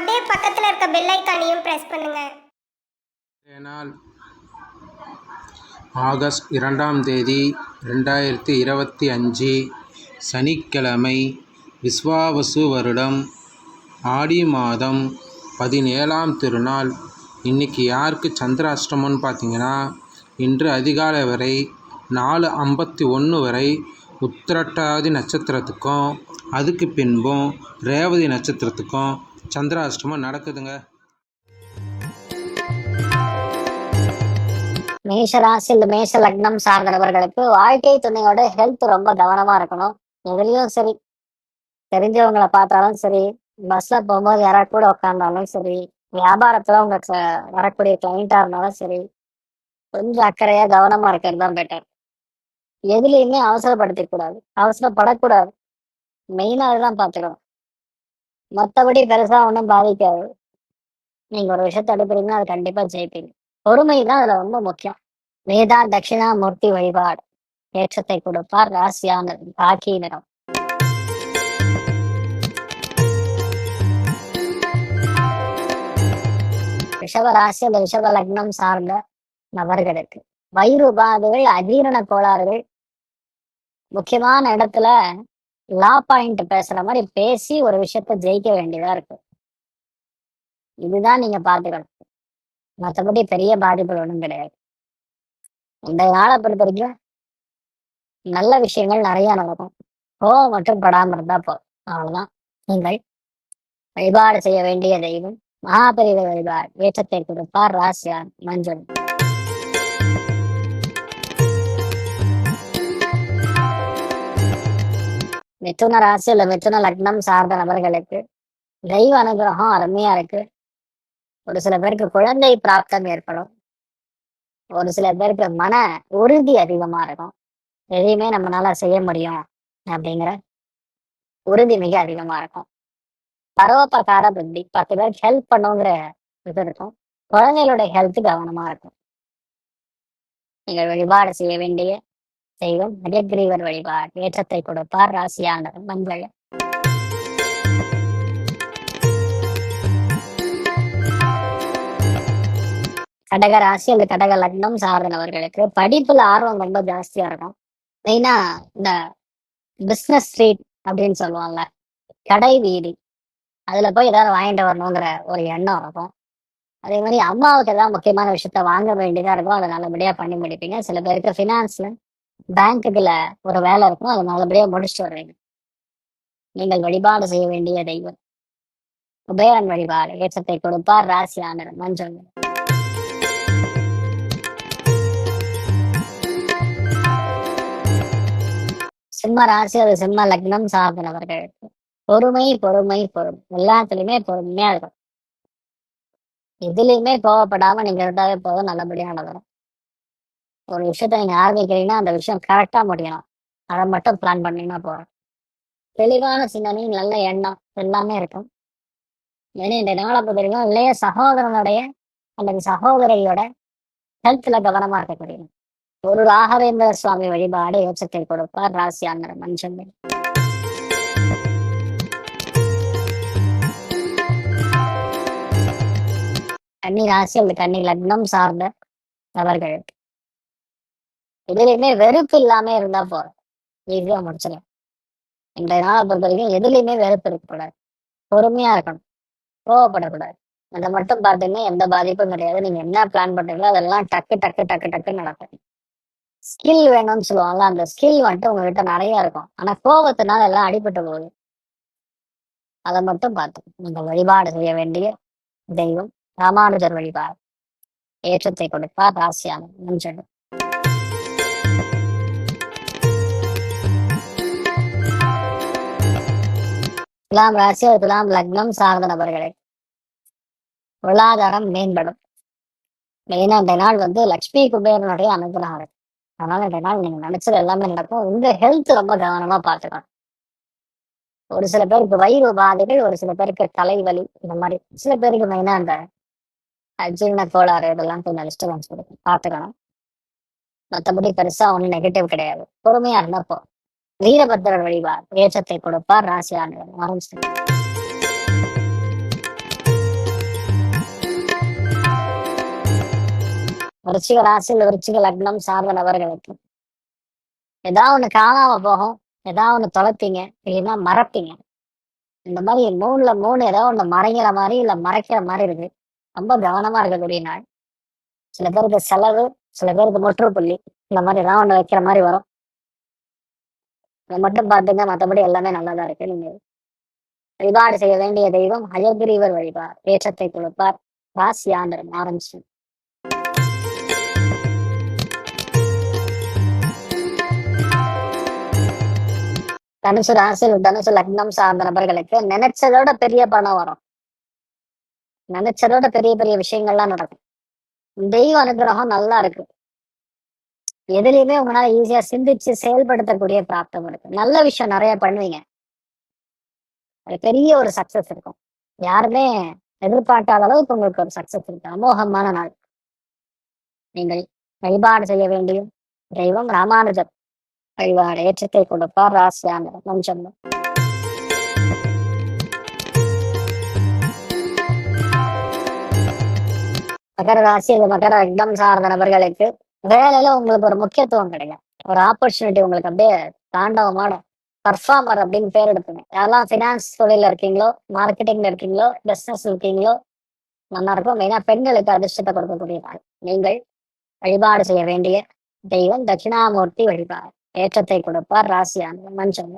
அப்படியே பக்கத்தில் இருக்க பெல் ஐக்கானையும் பிரஸ் பண்ணுங்க. நாள் ஆகஸ்ட் இரண்டாம் தேதி ரெண்டாயிரத்தி இருபத்தி அஞ்சு சனிக்கிழமை விஸ்வாவசு வருடம் ஆடி மாதம் பதினேழாம் திருநாள். இன்னைக்கு யாருக்கு சந்திராஷ்டமம்னு பார்த்தீங்கன்னா இன்று அதிகாலை வரை நாலு ஐம்பத்தி ஒன்று வரை உத்திரட்டாதி நட்சத்திரத்துக்கும் அதுக்கு பின்பும் ரேவதி நட்சத்திரத்துக்கும் சந்திராஷ்டமம் நடக்குதுங்க. மேஷ இந்த மேஷ லக்னம் சார்ந்தவர்களுக்கு வாழ்க்கை துணையோட ஹெல்த் ரொம்ப கவனமா இருக்கணும். எதுலயும் சரி தெரிஞ்சவங்களை பார்த்தாலும் சரி பஸ்ல போகும்போது யாரா கூட உட்காந்தாலும் சரி வியாபாரத்துல உங்க வரக்கூடிய கிளைண்டா இருந்தாலும் சரி கொஞ்சம் அக்கறையா கவனமா இருக்கிறது தான் பெட்டர் எதுலையுமே அவசரப்படுத்திக்கூடாது அவசரப்படக்கூடாது. மெயினா அதுதான் பார்த்துக்கணும். மற்றபடி பெருசா ஒன்றும் பாதிக்காது. நீங்க ஒரு விஷயத்தை எடுக்கிறீங்கன்னா அது கண்டிப்பா ஜெயிப்பீங்க. பொறுமை தான் அதுல ரொம்ப முக்கியம். வேதா தட்சிணாமூர்த்தி வழிபாடு. ஏற்றத்தை கொடுப்பார் ராசியான பாக்கிய நிறம். ரிஷப ராசி அந்த ரிஷப லக்னம் சார்ந்த நபர்களுக்கு. வயிறு உபாதைகள் அஜீரண கோளாறுகள் முக்கியமான இடத்துல லா பாயிண்ட் பேசுற மாதிரி பேசி ஒரு விஷயத்த ஜெயிக்க வேண்டியதா இருக்கு. இதுதான் நீங்க பாத்துக்கணும் மற்றபடி பெரிய பாதிப்புகள் ஒன்றும் கிடையாது. இந்த நாளை பொறுத்த வரைக்கும் நல்ல விஷயங்கள் நிறைய நடக்கும். கோவம் மட்டும் படாம இருந்தா போதும். அவ்வளவுதான். நீங்கள் வழிபாடு செய்ய வேண்டிய தெய்வம் மகாபெரிவ வழிபாடு ஏற்றத்தை கொடுப்பார் ராசியார் மஞ்சள். மிதுன ராசி இல்ல மிதுன லக்னம் சார்ந்த நபர்களுக்கு தெய்வ அனுகிரகம் அருமையா இருக்கு. ஒரு சில பேருக்கு குழந்தை பிராப்தம் ஏற்படும். ஒரு சில பேருக்கு மன உறுதி அதிகமா இருக்கும். எதையுமே நம்மளால செய்ய முடியும் அப்படிங்கிற உறுதி மிக அதிகமா இருக்கும். பரோபகார புத்தி பத்து பேருக்கு ஹெல்ப் பண்ணுங்கிற இது இருக்கும். குழந்தைகளோட ஹெல்த் கவனமா இருக்கும். நீங்கள் வழிபாடு செய்ய வேண்டிய தெய்வம் ஹயக்ரீவர் வழிபாடு ஏற்றத்தை கொடுப்பார் ராசியானவர். மஞ்சள் கடக ராசி அந்த கடக லக்னம் சார்ந்தவர்களுக்கு படிப்புல ஆர்வம் ரொம்ப ஜாஸ்தியா இருக்கும். மெயினா இந்த பிஸ்னஸ் ஸ்ட்ரீட் அப்படின்னு சொல்லுவாங்க கடை வீதி. அதுல போய் ஏதாவது வாங்கிட்டு வரணுங்கிற ஒரு எண்ணம் இருக்கும். அதே மாதிரி அம்மாவுக்கு ஏதாவது முக்கியமான விஷயத்த வாங்க வேண்டியதா இருக்கும் அதை நல்லபடியா பண்ணி முடிப்பீங்க. சில பேருக்கு ஃபினான்ஸ்ல பேங்க்குல ஒரு வேலை இருக்கும். அதை நல்லபடியா முடிச்சுட்டு வருவீங்க. நீங்கள் வழிபாடு செய்ய வேண்டிய தெய்வம். குபேரன் வழிபாடு ஏற்றத்தை கொடுப்பார் ராசியானர் மஞ்சள் சிம்ம ராசி அது சிம்ம லக்னம் சார்ந்தவர்கள் பொறுமை பொறுமை பொறுமை. எல்லாத்துலயுமே பொறுமையா இருக்கும் எதுலையுமே கோவப்படாம நீங்க இருந்தாவே போதும். நல்லபடியா நடக்கும் ஒரு விஷயத்த நீங்க ஆரம்பிக்கிறீங்கன்னா அந்த விஷயம் கரெக்டா முடியணும். அதை மட்டும் பிளான் பண்ணீங்கன்னா போறோம் தெளிவான சிந்தனை நல்ல எண்ணம் எல்லாமே இருக்கும். ஏன்னா இந்த நாளை பொறுத்தவரைக்கும் இளைய சகோதரனுடைய அல்லது சகோதரியோட ஹெல்த்ல கவனமா இருக்கக்கூடிய ஒரு ராகவேந்திர சுவாமி வழிபாடு ஏற்றத்தை கொடுப்பார். ராசி அண்ணர் மஞ்சள் கன்னி ராசி அல்லது கன்னி லக்னம் சார்ந்த நபர்கள். எதுலையுமே வெறுப்பு இல்லாம இருந்தா போதும். ஈஸியா முடிச்சிடும் இந்த நாளை பொறுத்த வரைக்கும் எதுலையுமே வெறுப்பு இருக்கக்கூடாது. பொறுமையா இருக்கணும். கோவப்படக்கூடாது. அதை மட்டும் பார்த்தீங்கன்னா எந்த பாதிப்பும் கிடையாது. நீங்க என்ன பிளான் பண்றீங்களோ அதெல்லாம் டக்கு டக்கு டக்கு டக்கு நடக்கும். ஸ்கில் வேணும்னு சொல்லுவாங்கல்ல அந்த ஸ்கில் வந்துட்டு உங்ககிட்ட நிறைய இருக்கும். ஆனா கோபத்தினால எல்லாம் அடிபட்டு போகுது. அதை மட்டும் பார்த்து நீங்க வழிபாடு செய்ய வேண்டிய தெய்வம் ராமானுஜர் வழிபாடு. ஏற்றத்தை கொடுப்பார். ராசியான மஞ்சள் துலாம் ராசி ஒரு துலாம் லக்னம் சார்ந்த நபர்களே பொருளாதாரம் மேம்படும். மெயினா இந்த நாள் வந்து லக்ஷ்மி குபேரனுடைய அனுகிரகம் இருக்கு அதனால இந்த நாள் நீங்க நினைச்சது எல்லாமே நடக்கும். உங்க ஹெல்த் ரொம்ப கவனமா பார்த்துக்கணும். ஒரு சில பேருக்கு வயிறு உபாதைகள் ஒரு சில பேருக்கு தலைவலி இந்த மாதிரி. சில பேருக்கு மெயினா அந்த அஜீரண கோளாறு இதெல்லாம் கொஞ்சம் டிஸ்டர்பன்ஸ் கொடுக்கும். பாத்துக்கணும் மற்றபடி பெருசா ஒன்றும் நெகட்டிவ் கிடையாது. பொறுமையா இருந்தப்போ வீரபத்திரன் வழிபார் ஏற்றத்தை கொடுப்பார் ராசி ஆண்டவர் ஆரம்பிச்சு விருச்சிக ராசி இந்த விருச்சிக லக்னம் சார்ந்த நபர்களுக்கு. ஏதாவது ஒண்ணு காணாம போகும் ஏதாவது ஒண்ணு தொலைப்பீங்க இல்லைன்னா மறப்பீங்க. இந்த மாதிரி மூணுல மூணு ஏதாவது ஒண்ணு மறைங்கிற மாதிரி இல்ல மறைக்கிற மாதிரி இருக்கு. ரொம்ப கவனமா இருக்கக்கூடிய நாள். சில பேருக்கு செலவு சில பேருக்கு முற்றுப்புள்ளி இந்த மாதிரி ஏதாவது ஒண்ணு வைக்கிற மாதிரி வரும். மட்டும் பார்த்துங்க மற்றபடி எல்லாமே நல்லதா இருக்கு. நீங்க வழிபாடு செய்ய வேண்டிய தெய்வம் அயோகிரீவர் வழிபார். ஏற்றத்தை கொடுப்பார். ராசியாண்டர் ஆரம்பிச்சு தனுசு ராசியில் தனுசு லக்னம் சார்ந்த நபர்களுக்கு நினைச்சதோட பெரிய பணம் வரும். நினைச்சதோட பெரிய பெரிய விஷயங்கள்லாம் நடக்கும். தெய்வ அனுகிரகம் நல்லா இருக்கு. எதுலையுமே உங்களால ஈஸியா சிந்திச்சு செயல்படுத்தக்கூடிய பிராப்தம் இருக்கு. நல்ல விஷயம் நிறைய பண்ணுவீங்க. அது பெரிய ஒரு சக்சஸ் இருக்கும். யாருமே எதிர்பார்க்காத அளவுக்கு உங்களுக்கு ஒரு சக்சஸ் இருக்கு. அமோகமான நாள். நீங்கள் வழிபாடு செய்ய வேண்டிய தெய்வம் ராமானுஜர் வழிபாடு ஏற்றத்தை கொடுப்பார். ராசியான மஞ்சள் மகர ராசி மகர எக்தம் சார்ந்த நபர்களுக்கு வேலையில உங்களுக்கு ஒரு முக்கியத்துவம் கிடைக்கும். ஒரு ஆப்பர்ச்சுனிட்டி உங்களுக்கு அப்படியே தாண்டவமான பர்ஃபார்மர் அப்படின்னு பேர் எடுப்பீங்க. யாரெல்லாம் ஃபினான்ஸ் தொழில இருக்கீங்களோ மார்க்கெட்டிங்ல இருக்கீங்களோ பிசினஸ் இருக்கீங்களோ நல்லா இருக்கும். மெயினா பெண்களுக்கு அதிர்ஷ்டத்தை கொடுக்கக்கூடிய நாள் நீங்கள் வழிபாடு செய்ய வேண்டிய தெய்வம் தட்சிணாமூர்த்தி வழிபாடு. ஏற்றத்தை கொடுப்பார் ராசியான மஞ்சள்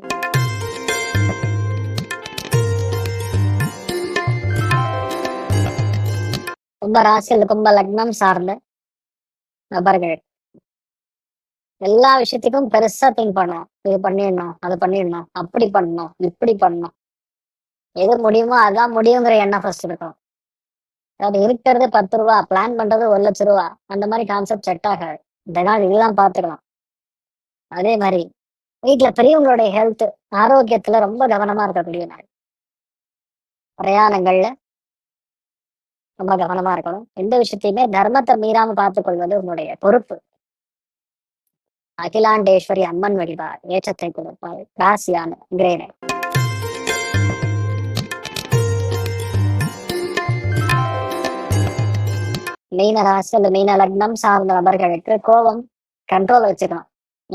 கும்ப ராசியில் கும்ப லக்னம் சார்ந்த நபர்கள். எல்லா விஷயத்துக்கும் பெருசா திங்க் பண்ணணும். இது பண்ணிடணும் அது பண்ணிடணும் அப்படி பண்ணணும் இப்படி பண்ணணும். எது முடியுமோ அதான் முடியுங்கிற எண்ணம் ஃபர்ஸ்ட் இருக்கும் அதாவது இருக்கிறது பத்து ரூபா பிளான் பண்றது ஒரு லட்ச ரூபா அந்த மாதிரி கான்செப்ட் செட் ஆகாது. இந்த நாள் இதுதான் பார்த்துக்கலாம் அதே மாதிரி வீட்டுல பெரியவங்களுடைய ஹெல்த் ஆரோக்கியத்துல ரொம்ப கவனமா இருக்கக்கூடிய நாள். பிரயாணங்கள்ல ரொம்ப கவனமா இருக்கணும். எந்த விஷயத்தையுமே தர்மத்தை மீறாம பார்த்துக் கொள்வது உன்னுடைய பொறுப்பு. அகிலாண்டேஸ்வரி அம்மன் வழிபார் ஏற்றத்தை கொடுப்பார் ராசியான கிரேனை மீன ராசி அந்த மீன லக்னம் சார்ந்த நபர்களுக்கு கோபம் கண்ட்ரோல் வச்சுக்கணும்.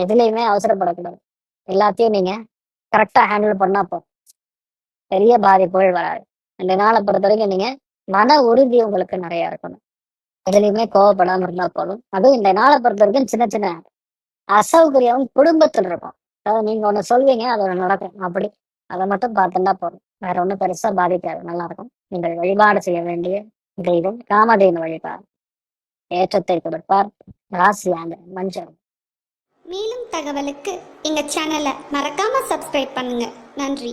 எதுலையுமே அவசரப்படக்கூடாது. எல்லாத்தையும் நீங்க கரெக்டா ஹேண்டில் பண்ணா போதும். பெரிய பாதிப்புகள் வராது. ரெண்டு நாளை பொறுத்த வரைக்கும் நீங்க மன உறுதி உங்களுக்கு நிறைய இருக்கணும். எதுலையுமே கோவப்படாம இருந்தா போதும். அதுவும் இந்த நாளை பொறுத்த வரைக்கும் சின்ன சின்ன அசௌகரியம் குடும்பத்தில் இருக்கும். அதாவது நீங்க ஒண்ணு சொல்வீங்க அது ஒண்ணு நடக்கும். அப்படி அதை மட்டும் பார்த்துட்டா போதும். வேற ஒண்ணும் பெருசா பாதிக்காது. நல்லா இருக்கும் நீங்கள் வழிபாடு செய்ய வேண்டிய தெய்வம் காமதேவன் வழிபாடு. ஏற்றத்தை கொடுப்பார். ராசியாங்க மஞ்சள். மேலும் தகவலுக்கு எங்க சேனலை மறக்காம சப்ஸ்கிரைப் பண்ணுங்க. நன்றி.